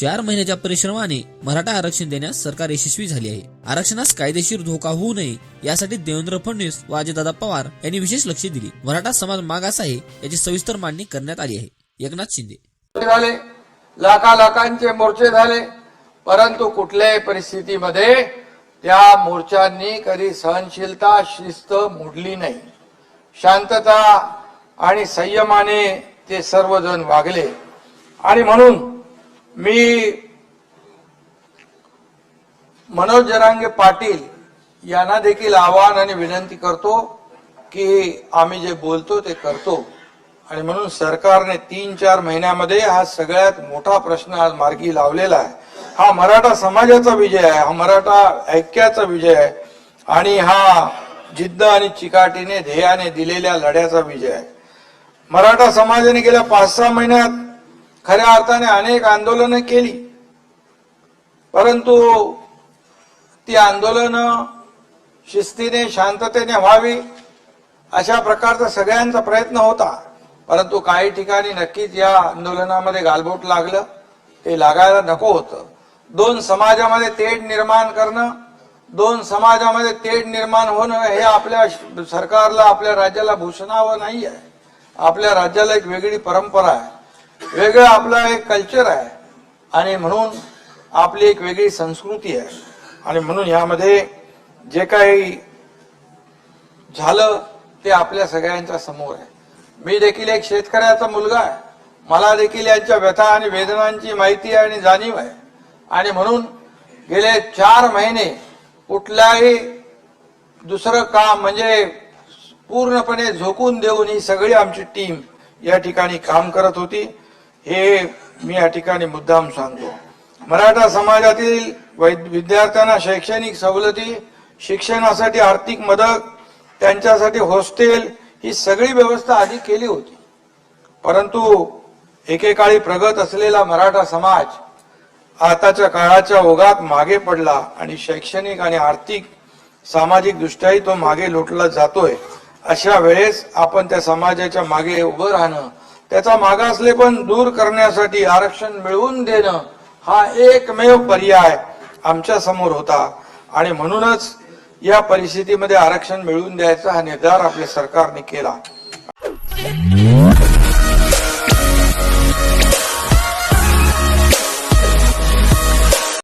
चार महिन्याच्या परिश्रमाने मराठा आरक्षण देण्यास सरकार यशस्वी झाली आहे. आरक्षणास कायदेशीर धोका होऊ नये यासाठी देवेंद्र फडणवीस व अजितदादा पवार यांनी विशेष लक्ष दिले. मराठा समाज मागास आहे याची सविस्तर मांडणी करण्यात आली आहे. एकनाथ शिंदे. झाले लाखा लाखांचे मोर्चे झाले परंतु कुठल्याही परिस्थितीमध्ये त्या मोर्चांनी कधी सहनशीलता शिस्त मोडली नाही. शांतता आणि संयमाने ते सर्वजण वागले. आणि म्हणून मी मनोज जरांगे पाटील यांना देखील आवाहन आणि विनंती करतो की आम्ही जे बोलतो ते करतो. आणि म्हणून सरकारने तीन चार महिन्यामध्ये हा सगळ्यात मोठा प्रश्न आज मार्गी लावलेला आहे. हा मराठा समाजाचा विजय आहे हा मराठा ऐक्याचा विजय आहे आणि हा जिद्द आणि चिकाटीने ध्येयाने दिलेल्या लढ्याचा विजय आहे. मराठा समाजाने गेल्या पाच सहा महिन्यात खऱ्या अर्थाने अनेक आंदोलनं केली. परंतु ती आंदोलनं शिस्तीने शांततेने व्हावी अशा प्रकारचा सगळ्यांचा प्रयत्न होता. परंतु काही ठिकाणी नक्कीच या आंदोलनामध्ये गालबोट लागलं. ते लागायला नको होतं. दोन समाजामध्ये तेढ निर्माण करणं दोन समाजामध्ये तेढ निर्माण होणं हे आपल्या सरकारला आपल्या राज्याला भूषणावं नाही आहे आपल्या राज्याला एक वेगळी परंपरा आहे. वेगळं आपलं एक कल्चर आहे. आणि म्हणून आपली एक वेगळी संस्कृती आहे. आणि म्हणून यामध्ये जे काही झालं ते आपल्या सगळ्यांच्या समोर आहे. मी देखील एक शेतकऱ्याचा मुलगा आहे. मला देखील यांच्या व्यथा आणि वेदनांची माहिती आहे आणि जाणीव आहे. आणि म्हणून गेले चार महिने कुठल्याही दुसरं काम म्हणजे पूर्णपणे झोकून देऊन ही सगळी आमची टीम या ठिकाणी काम करत होती. हे मी या ठिकाणी मुद्दाम सांगतो. मराठा समाजातील विद्यार्थ्यांना शैक्षणिक सवलती शिक्षणासाठी आर्थिक मदत त्यांच्यासाठी हॉस्टेल ही सगळी व्यवस्था आधी केली होती. परंतु एकेकाळी प्रगत असलेला मराठा समाज आताच्या काळाच्या ओघात मागे पडला आणि शैक्षणिक आणि आर्थिक सामाजिक दृष्ट्याही तो मागे लोटला जातोय. अशा वेळेस आपण त्या समाजाच्या मागे उभं राहणं त्याचा मागासले पण दूर करण्यासाठी आरक्षण मिळवून देणं हा एकमेव पर्याय आमच्यासमोर होता. आणि म्हणूनच या परिस्थितीमध्ये आरक्षण मिळवून द्यायचा हा निर्धार आपल्या सरकारने केला.